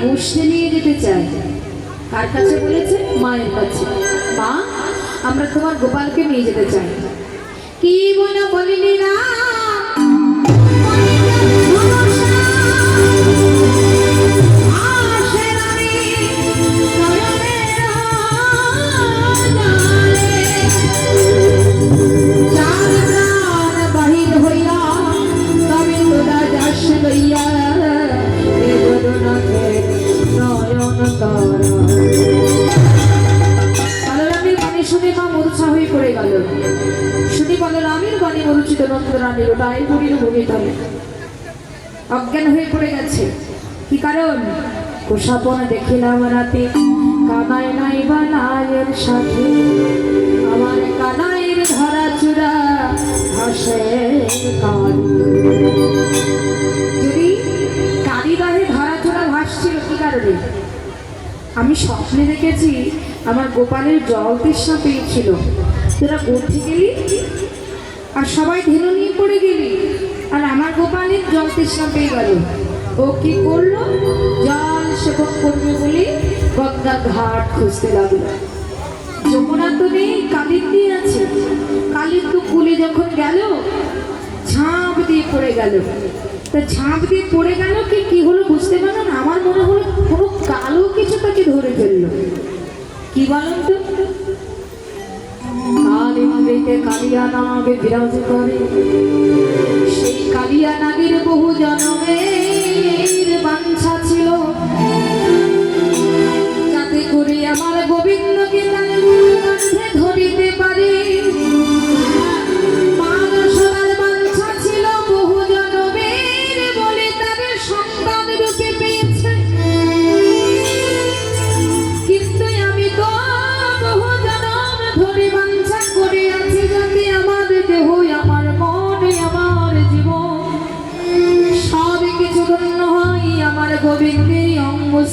গোষ্ঠে নিয়ে যেতে চাই। কার কাছে বলেছে? মায়ের কাছে। মা, আমরা তোমার গোপালকে নিয়ে যেতে চাই। কি বলে বলিনি না মরুচিত নন্দরানীর রায় বুড়ির ভূমি অজ্ঞান হয়ে পড়ে গেছে। কি কারণ? কুষাপন দেখিলাম রাতে। কানায় নাই বা নায়ের সাথে। আমার কানাইয়ের ধরা চূড়া হাসে কালি। যদি কালিদাহে ধরা চূড়া ভাসছিল, কি কারণে? আমি স্বপ্নে দেখেছি, আমার গোপালের জল তৃষ্ণা পেয়েছিল। তোরা করতে গেলি আর সবাই ধেনু নিয়ে পড়ে গেলি। আর আমার গোপালের জল তৃষ্ণা পেয়ে গেল। ও কি করল? জল সেবন করবে বলে গঙ্গা ঘাট খুঁজতে লাগল। যমুনা তো নেই কালির দিয়ে আছে। কালির তো কুলে যখন গেল, ঝাঁপ দিয়ে পড়ে গেল। তা ঝাঁপ দিয়ে পড়ে গেল কি কি হলো বুঝতে পারল না? আমার মনে হলো কোনো কালো কিছু তাকে ধরে ফেলল। কি বলেন তো? মন্দিরে কালিয়া নাগে বিরাজ করে সেই কালিয়া নাগের বহু জনমের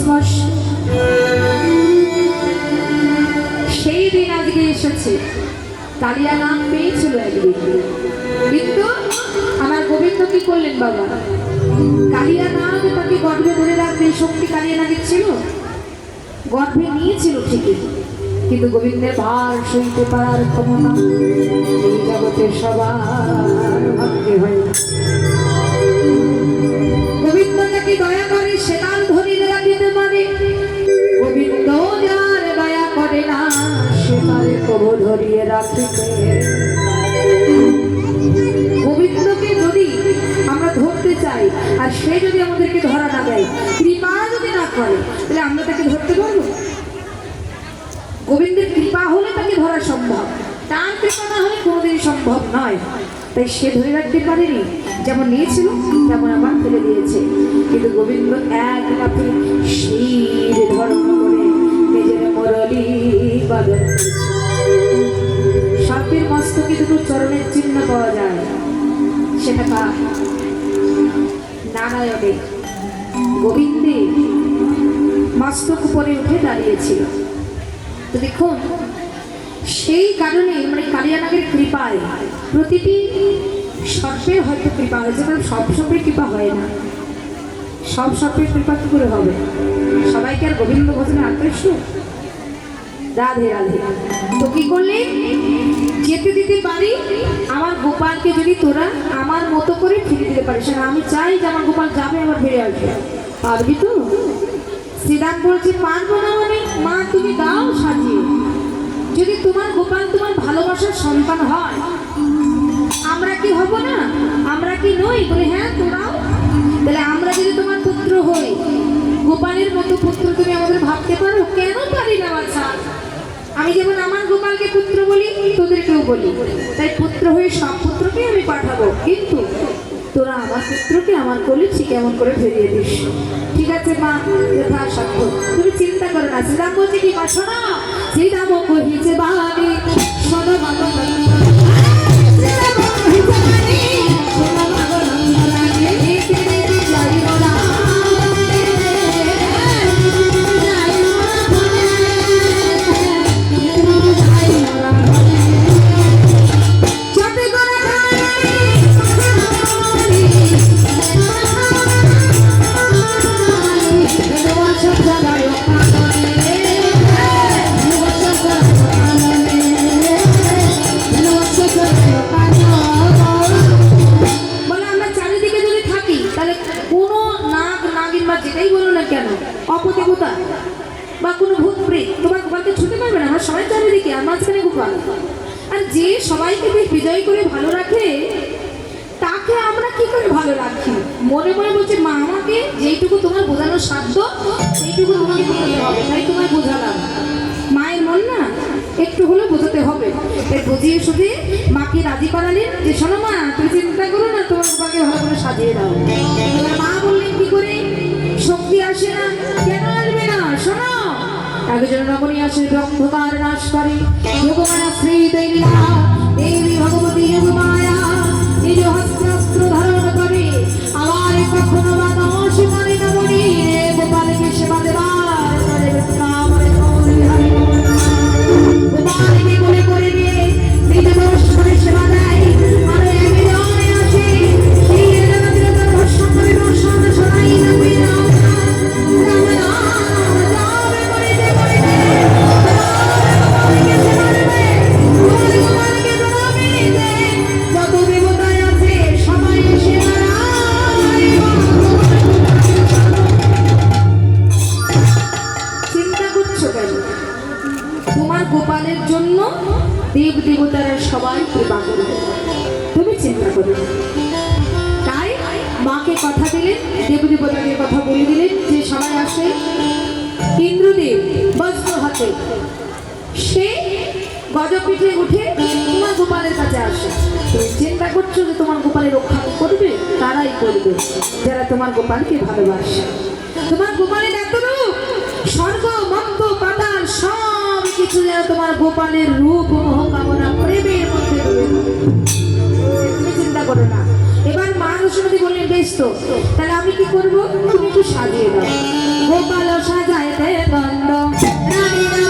স্পর্শ সেই দিন আজকে এসেছে। কালিয়া নাম পেয়েছিল একদিন। কিন্তু আমার গোবিন্দ কি করলেন বাবা? কালিয়া নাগ তাকে গর্ভে ধরে রাখতে শক্তি কালিয়া নাগের ছিল গর্ভে নিয়েছিল ঠিকই। কিন্তু গোবিন্দের ভার সইতে পারার ক্ষমতা এই জগতে সবার ভাগ্যে হয় গোবিন্দ নাকি দয়া করে সেতাল পারে গোবিন্দ যদি আমরা ধরতে চাই, আর সে যদি আমাদেরকে ধরা না দেয়, কৃপা যদি না করে, তাহলে আমরা তাকে ধরতে পারব? গোবিন্দের কৃপা হলে তাকে ধরা সম্ভব। তার কৃপা না হলে কোনোদিন সম্ভব নয়। তাই সে ধরে রাখতে পারেনি। যেমন নিয়েছিল, তেমন আবার ফেলে দিয়েছে। কিন্তু গোবিন্দ এক লাফে শির ধর্ম করে নিজের মরলি বাদন সাপের মস্তকে দুটো চরণের চিহ্ন পাওয়া যায়। সেটা কার নারায়ণের। গোবিন্দে মস্তক উপরে উঠে দাঁড়িয়েছিল। তো দেখুন সেই কারণে মানে কালিয়ানাগের কৃপায় প্রতিটি সর্পের হয়তো কৃপা হয়েছে কারণ সব সর্পের কৃপা হয় না। সব সর্পের কৃপা কি করে হবে? সবাইকে আর গোবিন্দ ভজনে আকৃষ্ট? রাধে রাধে। তো কি করলে? যেতে দিতে পারি, আমার গোপালকে যদি তোরা আমার মতো করে ফিরে দিতে পারিস। আমি চাই যে আমার গোপাল যাবে, আবার ফিরে আসবে। পারবি তো? শ্রীরাম বলছে, পারব না মানে মা, তুমি দাও সাজিয়ে। যদি তোমার গোপাল তোমার ভালোবাসার সন্তান হয়, আমরা কি হব না? আমরা কি নই? বলে হ্যাঁ তোরাও। তাহলে আমরা যদি তোমার পুত্র হই, গোপালের মতো পুত্র তুমি আমাদের ভাবতে পারো? কেন পারি না বাচ্চা আমি যেমন আমার গোপালকে পুত্র বলি, তোদেরকেও বলি। তাই পুত্র হয়ে সব পুত্রকে আমি পাঠাবো। কিন্তু তোরা আমার পুত্রকে আমার কলেছি কেমন করে ফিরিয়ে দিস। মা যথা সত্য তুমি চিন্তা করো না শ্রীরাম বলছে কি মা শোনো শ্রীরাম কহিছে বাড়ি শোনো বাবা যেটাই বলো না কেন, অপদেবতা বা কোনো ভূত প্রেত তোমার গোপালকে ছুতে পারবে না, আমরা সবাই চারিদিকে আর মাঝখানে গোপাল। আর যে সবাইকে বিজয় করে ভালো রাখে, তাকে আমরা কি করে ভালো রাখি? মনে মনে বলছে, মা, আমাকে যেইটুকু তোমার বোঝানোর সাধ্য, সেইটুকু তোমাকে বোঝাতে হবে, তাই তোমায় বোঝালাম। মায়ের মন না, একটু হলে বোঝাতে হবে। তাই বুঝিয়ে শুধু মাকে রাজি করালে যে, শোনো মা, তুমি চিন্তা করো না, তোমার বাবাকে ভালো করে সাজিয়ে দাও। মা বললেন কি করে আসে না, কেন আসবে না? শোনো। একজন রমণী আসে ব্রহ্মকার নাশ করে। যোগমায়া শ্রী দেবীরা দেবী ভগবতী যোগমায়া নিজ হস্তাস্ত্র তুমি চিন্তা করো। না। তাই মাকে কথা দিলেন দেব দেবতাকে কথা বলে দিলেন যে সবাই আসে। ইন্দ্রদেব বস্ত্র হাতে সে গজপিঠে উঠে তোমার গোপালের কাছে আসে। তুমি চিন্তা করছ যে তোমার গোপালের রক্ষা করবে? তারাই করবে, যারা তোমার গোপালকে ভালোবাসে। তোমার গোপালের এত রূপ স্বর্গ মন্ত পাতাল সব কিছু যেন তোমার গোপালের রূপ মোহ কামনা প্রেমের মধ্যে রয়েছে। তুমি চিন্তা করো না। এবার মা রসুমতি বললেন, বেশ তো, তাহলে আমি কি করব? তুমি একটু সাজিয়ে দাও। গোপাল সাজাইতে গন্ধ রানী